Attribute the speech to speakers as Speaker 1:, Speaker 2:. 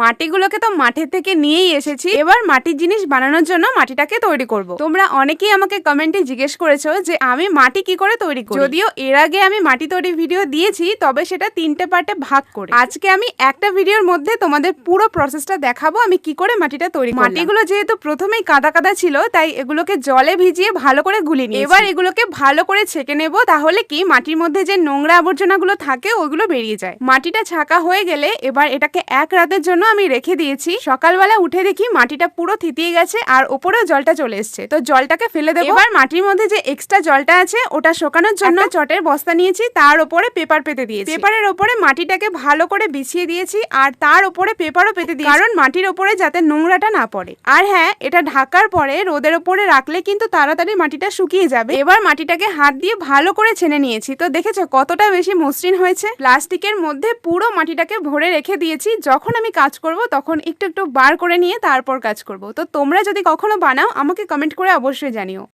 Speaker 1: মাটিগুলোকে তো মাঠের থেকে নিয়েই এসেছি। এবার মাটির জিনিস বানানোর জন্য মাটিটাকে তৈরি করব। তোমরা অনেকেই আমাকে কমেন্টে জিজ্ঞেস করেছ যে আমি মাটি কি করে তৈরি করি? যদিও এর আগে আমি মাটি তৈরি ভিডিও দিয়েছি, তবে সেটা তিনটে পার্টে ভাগ করে। আজকে আমি একটা ভিডিওর মধ্যে তোমাদের পুরো প্রসেসটা দেখাবো, আমি কি করে মাটিটা তৈরি মাটিগুলো যেহেতু প্রথমেই কাদা কাদা ছিল, তাই এগুলোকে জলে ভিজিয়ে ভালো করে গুলি নিই এবার এগুলোকে ভালো করে ছেঁকে নেব, তাহলে কি মাটির মধ্যে যে নোংরা আবর্জনাগুলো থাকে ওগুলো বেরিয়ে যায়। মাটিটা ছাকা হয়ে গেলে এবার এটাকে এক রাতের জন্য আমি রেখে দিয়েছি। সকালবেলা উঠে দেখি মাটিটা পুরো থিতিয়ে গেছে আর ওপরেও জলটা চলে এসছে। তো জলটাকে ফেলে দেবো। এবার মাটির মধ্যে যে এক্সট্রা জলটা আছে ওটা শোকানোর জন্য চটের বস্তা নিয়েছি তার উপরে পেপার পেতে দিয়েছি। পেপারের ওপরে মাটিটাকে ভালো করে বিছিয়ে দিয়েছি আর তার উপরে পেপারও পেতে দিয়েছি। কারণ মাটির ওপরে যাতে নোংরাটা না পড়ে। আর হ্যাঁ এটা ঢাকার পরে রোদের ওপরে রাখলে কিন্তু তাড়াতাড়ি মাটিটা শুকিয়ে যাবে। এবার মাটিটাকে হাত দিয়ে ভালো করে ছেনে নিয়েছি। তো দেখেছ কতটা বেশি মসৃণ হয়েছে? প্লাস্টিকের মধ্যে পুরো মাটিটাকে ভরে রেখে দিয়েছি। যখন আমি কাজ করব, তখন একটু একটু বার করে নিয়ে তারপর কাজ করব। তো তোমরা যদি কখনো বানাও, আমাকে কমেন্ট করে অবশ্যই জানিও।